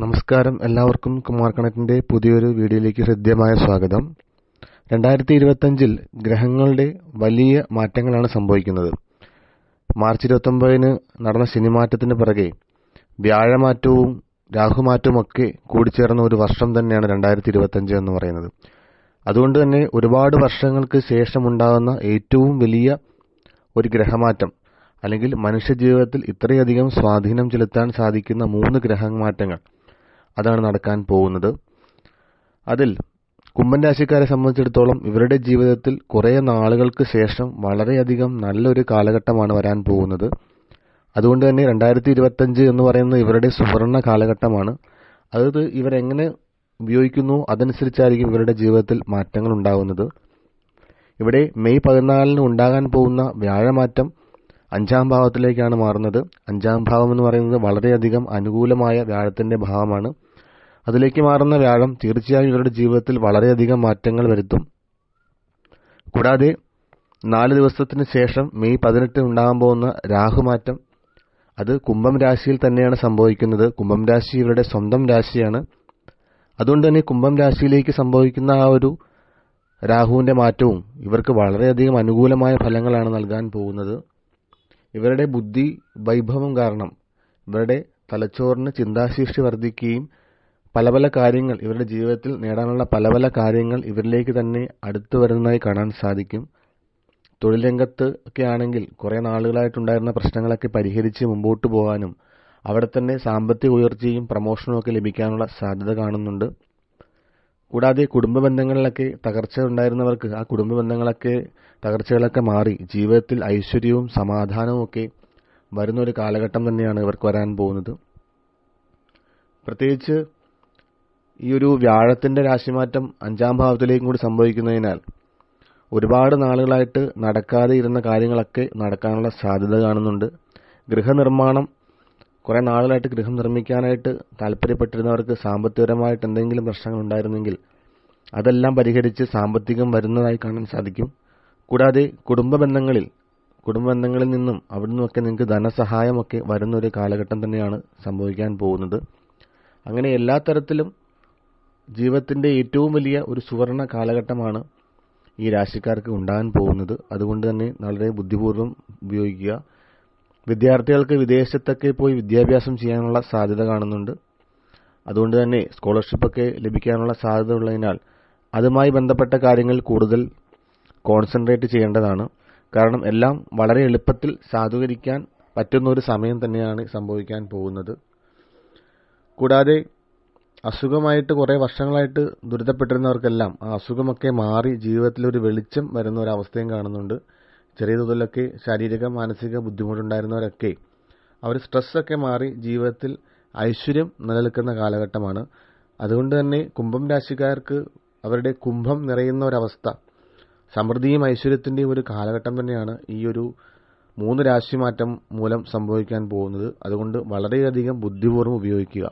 നമസ്കാരം. എല്ലാവർക്കും കുമാർ കണക്കിന്റെ പുതിയൊരു വീഡിയോയിലേക്ക് ഹൃദ്യമായ സ്വാഗതം. രണ്ടായിരത്തി ഇരുപത്തഞ്ചിൽ ഗ്രഹങ്ങളുടെ വലിയ മാറ്റങ്ങളാണ് സംഭവിക്കുന്നത്. മാർച്ച് ഇരുപത്തൊമ്പതിന് നടന്ന ശനിമാറ്റത്തിന് പിറകെ വ്യാഴമാറ്റവും രാഹുമാറ്റവും ഒക്കെ കൂടിച്ചേർന്ന ഒരു വർഷം തന്നെയാണ് രണ്ടായിരത്തി ഇരുപത്തഞ്ച് എന്ന് പറയുന്നത്. അതുകൊണ്ട് തന്നെ ഒരുപാട് വർഷങ്ങൾക്ക് ശേഷമുണ്ടാകുന്ന ഏറ്റവും വലിയ ഒരു ഗ്രഹമാറ്റം അല്ലെങ്കിൽ മനുഷ്യജീവിതത്തിൽ ഇത്രയധികം സ്വാധീനം ചെലുത്താൻ സാധിക്കുന്ന മൂന്ന് ഗ്രഹമാറ്റങ്ങൾ. അതാണ് നടക്കാൻ പോകുന്നത്. അതിൽ കുംഭൻ രാശിക്കാരെ സംബന്ധിച്ചിടത്തോളം ഇവരുടെ ജീവിതത്തിൽ കുറേ നാളുകൾക്ക് ശേഷം വളരെയധികം നല്ലൊരു കാലഘട്ടമാണ് വരാൻ പോകുന്നത്. അതുകൊണ്ട് തന്നെ രണ്ടായിരത്തി ഇരുപത്തഞ്ച് എന്ന് പറയുന്നത് ഇവരുടെ സുവർണ കാലഘട്ടമാണ്. അത് ഇവരെങ്ങനെ ഉപയോഗിക്കുന്നു അതനുസരിച്ചായിരിക്കും ഇവരുടെ ജീവിതത്തിൽ മാറ്റങ്ങൾ ഉണ്ടാകുന്നത്. ഇവിടെ മെയ് പതിനാലിന് ഉണ്ടാകാൻ പോകുന്ന വ്യാഴമാറ്റം അഞ്ചാം ഭാവത്തിലേക്കാണ് മാറുന്നത്. അഞ്ചാം ഭാവം എന്ന് പറയുന്നത് വളരെയധികം അനുകൂലമായ വ്യാഴത്തിന്റെ ഭാവമാണ്. അതിലേക്ക് മാറുന്ന വ്യാഴം തീർച്ചയായും ഇവരുടെ ജീവിതത്തിൽ വളരെയധികം മാറ്റങ്ങൾ വരുത്തും. കൂടാതെ നാല് ദിവസത്തിന് ശേഷം മെയ് പതിനെട്ടിന് ഉണ്ടാകാൻ പോകുന്ന രാഹുമാറ്റം അത് കുംഭം രാശിയിൽ തന്നെയാണ് സംഭവിക്കുന്നത്. കുംഭം രാശി ഇവരുടെ സ്വന്തം രാശിയാണ്. അതുകൊണ്ട് തന്നെ കുംഭം രാശിയിലേക്ക് സംഭവിക്കുന്ന ആ ഒരു രാഹുവിന്റെ മാറ്റവും ഇവർക്ക് വളരെയധികം അനുകൂലമായ ഫലങ്ങളാണ് നൽകാൻ പോകുന്നത്. ഇവരുടെ ബുദ്ധി വൈഭവം കാരണം ഇവരുടെ തലച്ചോറിന് ചിന്താശേഷി വർദ്ധിക്കുകയും പല പല കാര്യങ്ങൾ ഇവരുടെ ജീവിതത്തിൽ നേടാനുള്ള പല പല കാര്യങ്ങൾ ഇവരിലേക്ക് തന്നെ അടുത്തു വരുന്നതായി കാണാൻ സാധിക്കും. തൊഴിൽ രംഗത്ത് ഒക്കെ ആണെങ്കിൽ കുറേ നാളുകളായിട്ടുണ്ടായിരുന്ന പ്രശ്നങ്ങളൊക്കെ പരിഹരിച്ച് മുമ്പോട്ട് പോകാനും അവിടെ തന്നെ സാമ്പത്തിക ഉയർച്ചയും പ്രമോഷനും ഒക്കെ ലഭിക്കാനുള്ള സാധ്യത കാണുന്നുണ്ട്. കൂടാതെ കുടുംബ ബന്ധങ്ങളിലൊക്കെ തകർച്ച ഉണ്ടായിരുന്നവർക്ക് ആ കുടുംബ ബന്ധങ്ങളൊക്കെ തകർച്ചകളൊക്കെ മാറി ജീവിതത്തിൽ ഐശ്വര്യവും സമാധാനവും ഒക്കെ വരുന്ന ഒരു കാലഘട്ടം തന്നെയാണ് ഇവർക്ക് വരാൻ പോകുന്നത്. പ്രത്യേകിച്ച് ഈ ഒരു വ്യാഴത്തിന്റെ രാശിമാറ്റം അഞ്ചാം ഭാവത്തിലേക്കും കൂടി സംഭവിക്കുന്നതിനാൽ ഒരുപാട് നാളുകളായിട്ട് നടക്കാതെ ഇരുന്ന കാര്യങ്ങളൊക്കെ നടക്കാനുള്ള സാധ്യത കാണുന്നുണ്ട്. ഗൃഹനിർമ്മാണം കുറേ നാളുകളായിട്ട് ഗൃഹം നിർമ്മിക്കാനായിട്ട് താല്പര്യപ്പെട്ടിരുന്നവർക്ക് സാമ്പത്തികപരമായിട്ട് എന്തെങ്കിലും പ്രശ്നങ്ങൾ ഉണ്ടായിരുന്നെങ്കിൽ അതെല്ലാം പരിഹരിച്ച് സാമ്പത്തികം വരുന്നതായി കാണാൻ സാധിക്കും. കൂടാതെ കുടുംബ ബന്ധങ്ങളിൽ കുടുംബ ബന്ധങ്ങളിൽ നിന്നും അവിടെ നിന്നൊക്കെ നിങ്ങൾക്ക് ധനസഹായമൊക്കെ വരുന്ന ഒരു കാലഘട്ടം തന്നെയാണ് സംഭവിക്കാൻ പോകുന്നത്. അങ്ങനെ എല്ലാ തരത്തിലും ജീവിതത്തിന്റെ ഏറ്റവും വലിയ ഒരു സുവർണ കാലഘട്ടമാണ് ഈ രാശിക്കാർക്ക് ഉണ്ടാകാൻ പോകുന്നത്. അതുകൊണ്ട് തന്നെ വളരെ ബുദ്ധിപൂർവം ഉപയോഗിക്കുക. വിദ്യാർത്ഥികൾക്ക് വിദേശത്തൊക്കെ പോയി വിദ്യാഭ്യാസം ചെയ്യാനുള്ള സാധ്യത കാണുന്നുണ്ട്. അതുകൊണ്ട് തന്നെ സ്കോളർഷിപ്പൊക്കെ ലഭിക്കാനുള്ള സാധ്യത ഉള്ളതിനാൽ അതുമായി ബന്ധപ്പെട്ട കാര്യങ്ങൾ കൂടുതൽ കോൺസെൻട്രേറ്റ് ചെയ്യേണ്ടതാണ്. കാരണം എല്ലാം വളരെ എളുപ്പത്തിൽ സാധൂകരിക്കാൻ പറ്റുന്ന ഒരു സമയം തന്നെയാണ് സംഭവിക്കാൻ പോകുന്നത്. കൂടാതെ അസുഖമായിട്ട് കുറേ വർഷങ്ങളായിട്ട് ദുരിതപ്പെട്ടിരുന്നവർക്കെല്ലാം ആ അസുഖമൊക്കെ മാറി ജീവിതത്തിലൊരു വെളിച്ചം വരുന്ന ഒരു അവസ്ഥയും കാണുന്നുണ്ട്. ചെറിയ തോതിലൊക്കെ ശാരീരിക മാനസിക ബുദ്ധിമുട്ടുണ്ടായിരുന്നവരൊക്കെ അവർ സ്ട്രെസ്സൊക്കെ മാറി ജീവിതത്തിൽ ഐശ്വര്യം നിലനിൽക്കുന്ന കാലഘട്ടമാണ്. അതുകൊണ്ട് തന്നെ കുംഭം രാശിക്കാർക്ക് അവരുടെ കുംഭം നിറയുന്ന ഒരവസ്ഥ സമൃദ്ധിയും ഐശ്വര്യത്തിന്റെയും ഒരു കാലഘട്ടം തന്നെയാണ് ഈ ഒരു മൂന്ന് രാശിമാറ്റം മൂലം സംഭവിക്കാൻ പോകുന്നത്. അതുകൊണ്ട് വളരെയധികം ബുദ്ധിപൂർവം ഉപയോഗിക്കുക.